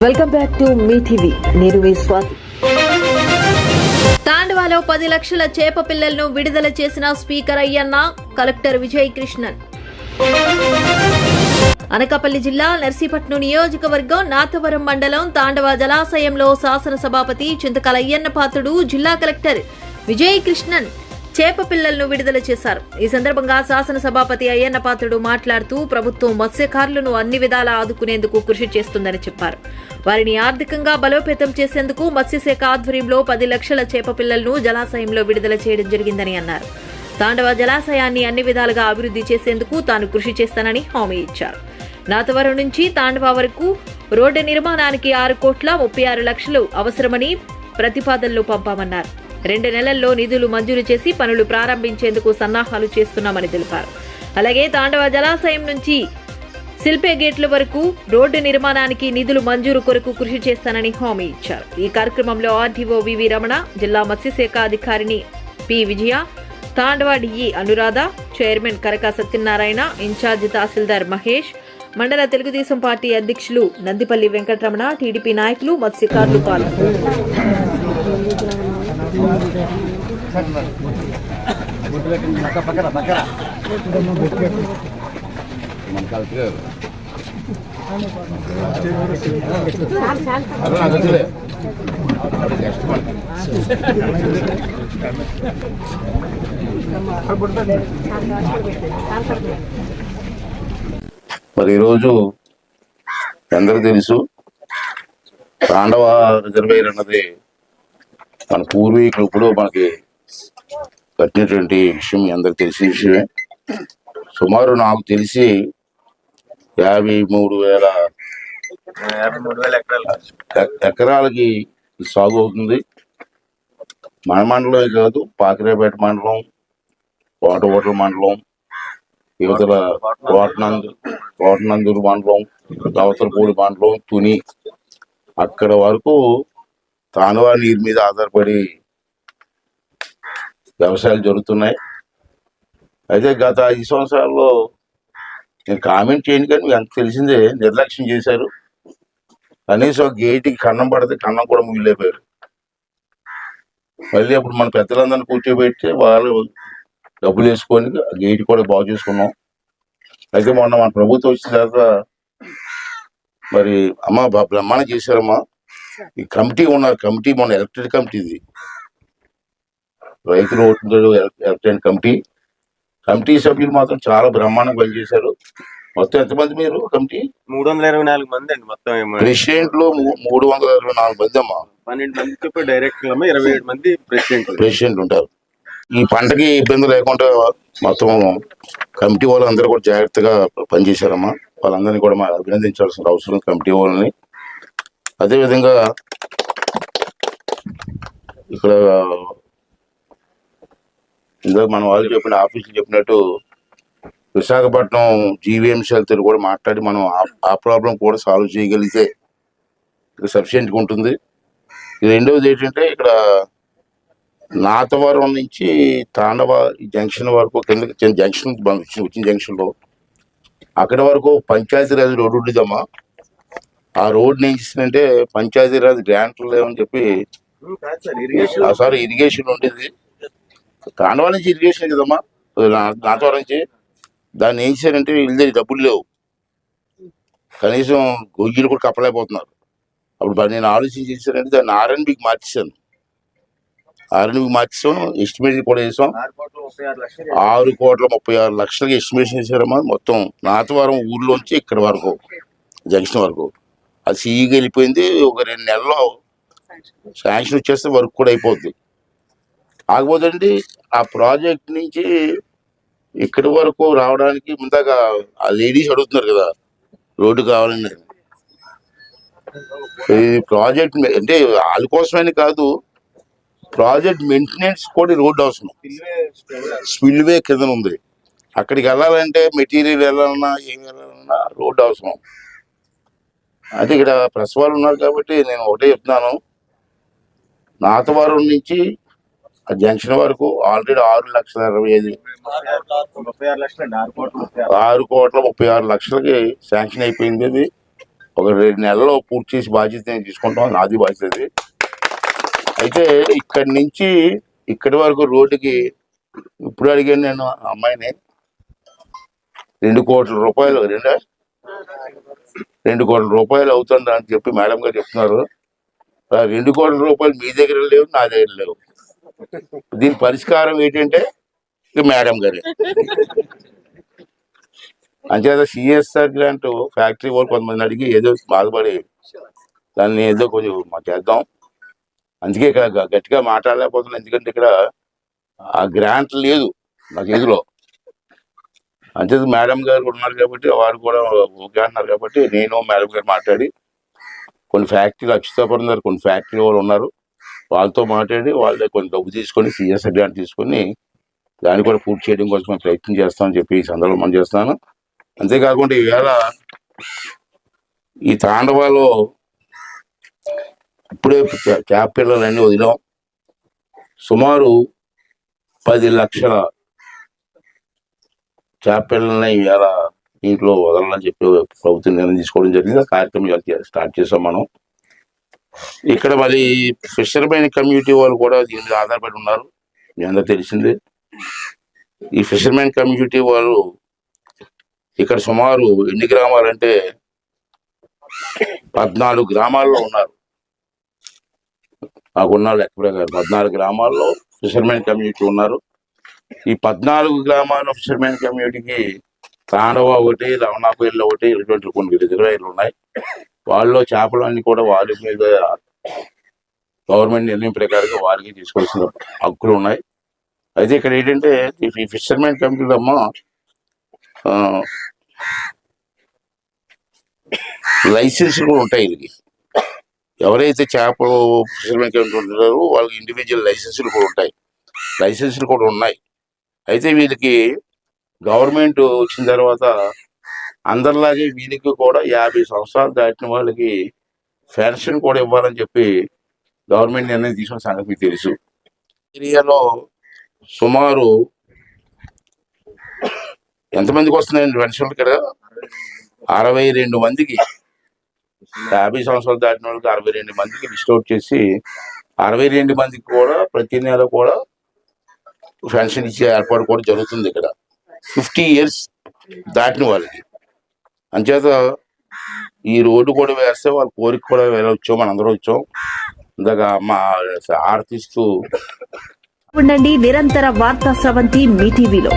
Welcome back to మీ TV. నేను మీ స్వాతి. తాండవాలో పది లక్షల చేప పిల్లలను విడుదల చేసిన స్పీకర్ అయ్యన్న కలెక్టర్ విజయ్ కృష్ణన్ అనకాపల్లి జిల్లా నర్సీపట్నం నియోజకవర్గం నాతవరం మండలం తాండవ జలాశయంలో శాసనసభాపతి చింతకాల అయ్యన్న పాత్రుడు జిల్లా కలెక్టర్ విజయ్ కృష్ణన్ చేప పిల్లలను విడుదల చేశారు. ఈ సందర్భంగా శాసనసభాపతి అయ్యన్న పాత్రుడు మాట్లాడుతూ ప్రభుత్వం మత్స్యకారులను అన్ని విధాలా ఆదుకునేందుకు కృషి చేస్తుందని చెప్పారు. వారిని ఆర్థికంగా బలోపేతం చేసేందుకు మత్స్యశాఖ ఆధ్వర్యంలో పది లక్షల చేప పిల్లలను జలాశయంలో విడుదల చేయడం జరిగిందని అన్నారు. తాండవ జలాశయాన్ని అన్ని విధాలుగా అభివృద్ధి చేసేందుకు తాను కృషి చేస్తానని హామీ ఇచ్చారు. నాతవరం నుంచి తాండవ వరకు రోడ్డు నిర్మాణానికి ఆరు కోట్ల ముప్పై ఆరు లక్షలు అవసరమని ప్రతిపాదనలు పంపామన్నారు. రెండు నెలల్లో నిధులు మంజూరు చేసి పనులు ప్రారంభించేందుకు సన్నాహాలు చేస్తున్నామని తెలిపారు. అలాగే తాండవ జలాశయం నుంచి శిల్పే గేట్ల వరకు రోడ్డు నిర్మాణానికి నిధులు మంజూరు కొరకు కృషి చేస్తానని హామీ ఇచ్చారు. ఈ కార్యక్రమంలో ఆర్డీఓ వివి రమణ జిల్లా మత్స్యశాఖ అధికారిని P Vijaya Tandava DE Anuradha chairman Karaka Satyanarayana incharge తహసీల్దార్ మహేష్ మండల తెలుగుదేశం పార్టీ అధ్యక్షులు నందిపల్లి వెంకటరమణ టీడీపీ నాయకులు మత్స్యకారులు పాల్గొన్నారు మన కలెక్టర్ గారు అదే నాకు వచ్చిలే నెక్స్ట్ మనకి మరి ఈరోజు అందరూ తెలుసు. తాండవ రిజర్వేర్ అన్నది మన పూర్వీకులు ఇప్పుడు మనకి కట్టినటువంటి విషయం మీ అందరికి తెలిసిన విషయమే. సుమారు నాకు తెలిసి యాభై మూడు వేల ఎకరాలకి సాగు అవుతుంది. మన మండలమే కాదు పాకిరేపేట మండలం కోటకోటల మండలం యువతల కోటనందు కోటనందూరు మండలం దవతలపూడి మండలం తుని అక్కడ వరకు తానువా నీరు మీద ఆధారపడి వ్యవసాయాలు జరుగుతున్నాయి. అయితే గత ఐదు సంవత్సరాల్లో నేను కామెంట్ చేయను కానీ మీకు అంత తెలిసిందే నిర్లక్ష్యం చేశారు. కనీసం గేటుకి కన్నం పడితే కన్నం కూడా ముగిలేపోయారు మళ్ళీ అప్పుడు మన పెద్దలందరినీ కూర్చోబెట్టి వాళ్ళు డబ్బులు వేసుకొని గేట్ కూడా బాగు చేసుకున్నాం. అయితే మొన్న మన ప్రభుత్వం వచ్చిన తర్వాత మరి అమ్మ బ- బ్రహ్మాండం చేశారమ్మా. ఈ కమిటీ ఉన్నారు కమిటీ మొన్న ఎలక్టెడ్ కమిటీ ఇది రైతులు ఓట్లు ఎలక్టెడ్ కమిటీ. కమిటీ సభ్యులు మాత్రం చాలా బ్రహ్మాండంగా పనిచేశారు. మొత్తం ఎంతమంది మీరు కమిటీ? మూడు వందల ఇరవై నాలుగు మంది అండి మొత్తం. ప్రెసిడెంట్లో మూ- మూడు వందల ఇరవై నాలుగు మంది అమ్మా. పన్నెండు మంది డైరెక్టర్ ఇరవై ఏడు మంది ప్రెసిడెంట్ ప్రెసిడెంట్ ఉంటారు. ఈ పంటకి ఇబ్బంది లేకుండా మొత్తం కమిటీ వాళ్ళందరూ కూడా జాగ్రత్తగా పనిచేశారమ్మా. వాళ్ళందరినీ కూడా మనం అభినందించాల్సిన అవసరం కమిటీ వాళ్ళని. అదేవిధంగా ఇక్కడ ఇందాక మనం వాళ్ళు చెప్పిన ఆఫీసులు చెప్పినట్టు విశాఖపట్నం జీవీఎంసీ కూడా మాట్లాడి మనం ఆ- ప్రాబ్లం కూడా సాల్వ్ చేయగలిగితే సఫిషియెంట్గా ఉంటుంది. ఇది రెండవది ఏంటంటే ఇక్కడ నాతవరం నుంచి తాండవ జంక్షన్ వరకు కింద జంక్షన్ వచ్చిన జంక్షన్లో. అక్కడి అక్కడ వరకు పంచాయతీరాజ్ రోడ్డు ఉండేదమ్మా. ఆ రోడ్ చేసిందంటే పంచాయతీరాజ్ గ్రాంట్లు లేవని చెప్పి సారి ఇరిగేషన్ ఉండేది. తాండవ నుంచి ఇరిగేషన్ కదమ్మా? నా- నాతవరం నుంచి. దాన్ని ఏం చేశారంటే వీళ్ళ దగ్గర డబ్బులు లేవు. కనీసం గొయ్యిలు కూడా కప్పలేకపోతున్నారు. అప్పుడు నేను ఆలోచించి చేశానంటే దాన్ని ఆర్ఎన్బికి మార్చేశాను. ఆర్ఎన్బికి మార్చేసాం ఎస్టిమేట్ కూడా లక్షలు ఆరు కోట్ల ముప్పై ఆరు లక్షలకి ఎస్టిమేషన్ చేశారమ్మా. మొత్తం నాతవరం ఊర్లోంచి ఇక్కడ వరకు జంక్షన్ వరకు. అది సీఈకి వెళ్ళిపోయింది ఒక రెండు నెలల్లో శాంక్షన్ వచ్చేస్తే వర్క్ కూడా అయిపోద్ది. కాకపోతే అండి ఆ ప్రాజెక్ట్ నుంచి ఇక్కడి వరకు రావడానికి ముందాక ఆ లేడీస్ అడుగుతున్నారు కదా రోడ్డు కావాలని. ఈ ప్రాజెక్ట్ అంటే వాళ్ళ కోసమని కాదు ప్రాజెక్ట్ మెయింటెనెన్స్ కూడా రోడ్డు అవసరం. స్పిల్వే కింద ఉంది. అక్కడికి వెళ్ళాలంటే మెటీరియల్ వెళ్ళాలన్నా ఏం వెళ్ళాలన్నా రోడ్డు అవసరం. అయితే ఇక్కడ ప్రెస్ వాళ్ళు ఉన్నారు కాబట్టి నేను ఒకటే చెప్తున్నాను. నాతవరం నుంచి ఆ జంక్షన్ వరకు ఆల్రెడీ ఆరు లక్షల ఇరవై ఐదు ఆరు కోట్ల ముప్పై ఆరు లక్షలకి శాంక్షన్ అయిపోయింది అది. ఒక రెండు నెలల్లో పూర్తి చేసి బాధ్యత నేను తీసుకుంటాం నాది బాధ్యత అది. అయితే ఇక్కడి నుంచి ఇక్కడి వరకు రోడ్డుకి ఇప్పుడు అడిగాను నేను అమ్మాయిని. రెండు కోట్ల రూపాయలు రెండు రెండు కోట్ల రూపాయలు అవుతుంది అని చెప్పి మేడం గారు చెప్తున్నారు. ఆ రెండు కోట్ల రూపాయలు మీ దగ్గర లేవు నా దగ్గర లేవు. దీని పరిష్కారం ఏంటంటే మేడం గారే. అంచేత సిఎస్ఆర్ గ్రాంట్ ఫ్యాక్టరీ వాళ్ళు కొంతమంది అడిగి ఏదో బాధపడి దాన్ని ఏదో కొంచెం చేద్దాం. అందుకే ఇక్కడ గట్టిగా మాట్లాడలేకపోతున్నాను ఎందుకంటే ఇక్కడ ఆ గ్రాంట్ లేదు నాకు చేతిలో అంతే మేడం గారు కూడా ఉన్నారు కాబట్టి వారు కూడా ఓకే అంటున్నారు కాబట్టి నేను మేడం గారు మాట్లాడి కొన్ని ఫ్యాక్టరీలు అక్షితాపురం దగ్గర కొన్ని ఫ్యాక్టరీ వాళ్ళు ఉన్నారు. వాళ్ళతో మాట్లాడి వాళ్ళ కొన్ని డబ్బు తీసుకొని సిఎస్ఆర్ గ్రాంట్ తీసుకొని దాన్ని కూడా పూర్తి చేయడం కోసం మేము ప్రయత్నం చేస్తామని చెప్పి ఈ సందర్భంలో మనం చేస్తున్నాను. అంతేకాకుండా ఈవేళ ఈ తాండవాలో ఇప్పుడే చా- చేప పిల్లలన్నీ వదిలాం. సుమారు పది లక్షల చేప ఇలా దీంట్లో ఇంట్లో వదలాలని చెప్పి ప్రభుత్వం నిర్ణయం తీసుకోవడం జరిగింది. ఆ కార్యక్రమం స్టార్ట్ చేసాం మనం. ఇక్కడ మరి ఫిషర్మెన్ కమ్యూనిటీ వాళ్ళు కూడా దీని మీద ఆధారపడి ఉన్నారు. మీ అందరూ తెలిసిందే. ఈ ఫిషర్మెన్ కమ్యూనిటీ వాళ్ళు ఇక్కడ సుమారు ఎన్ని గ్రామాలంటే పద్నాలుగు గ్రామాల్లో ఉన్నారు. నాకున్న లెక్క ప్రకారం పద్నాలుగు గ్రామాల్లో ఫిషర్మెన్ కమ్యూనిటీ ఉన్నారు. ఈ పద్నాలుగు గ్రామాల ఫిషర్మెన్ కమ్యూనిటీకి తాండవ ఒకటి రమణాపల్లి ఒకటి ఇటువంటి కొన్ని రిజర్వాయర్లు ఉన్నాయి. వాళ్ళు చేపలు అన్ని కూడా వారి మీద గవర్నమెంట్ నిర్ణయం ప్రకారంగా వారికి తీసుకోవాల్సిన హక్కులు ఉన్నాయి. అయితే ఇక్కడ ఏంటంటే ఈ ఫిషర్మెన్ కమ్యూనిటీ అమ్మ ఆ, లైసెన్స్ కూడా ఉంటాయి వీళ్ళకి. ఎవరైతే చేపలు ఫిషర్మెన్ కమ్యూనిటీ ఉంటారో వాళ్ళకి ఇండివిజువల్ లైసెన్సులు కూడా ఉంటాయి. లైసెన్సులు కూడా ఉన్నాయి. అయితే వీళ్ళకి గవర్నమెంట్ వచ్చిన తర్వాత అందరిలాగే వీళ్ళకి కూడా యాభై సంవత్సరాలు దాటిన వాళ్ళకి పెన్షన్ కూడా ఇవ్వాలని చెప్పి గవర్నమెంట్ నిర్ణయం తీసుకున్న సంగతి మీకు తెలుసు. ఏరియాలో సుమారు ఎంతమందికి వస్తున్నాయండి పెన్షన్లు ఇక్కడ? అరవై రెండు మందికి. యాభై సంవత్సరాలు దాటిన వాళ్ళకి అరవై రెండు మందికి లిస్ట్ అవుట్ చేసి అరవై రెండు మందికి కూడా ప్రతి నెల కూడా పెన్షన్ ఇచ్చే ఏర్పాటు కూడా జరుగుతుంది ఇక్కడ. ఫిఫ్టీ ఇయర్స్ దాటిన వాళ్ళకి. అంచేత ఈ రోడ్డు కూడా వేస్తే వాళ్ళ కోరిక కూడా వెళ్ళొచ్చాం మనందరం వచ్చాం. ఇందాక మా ఆర్తిస్తూ ఉండండి నిరంతర వార్తా స్రవంతి మీ టీవీలో.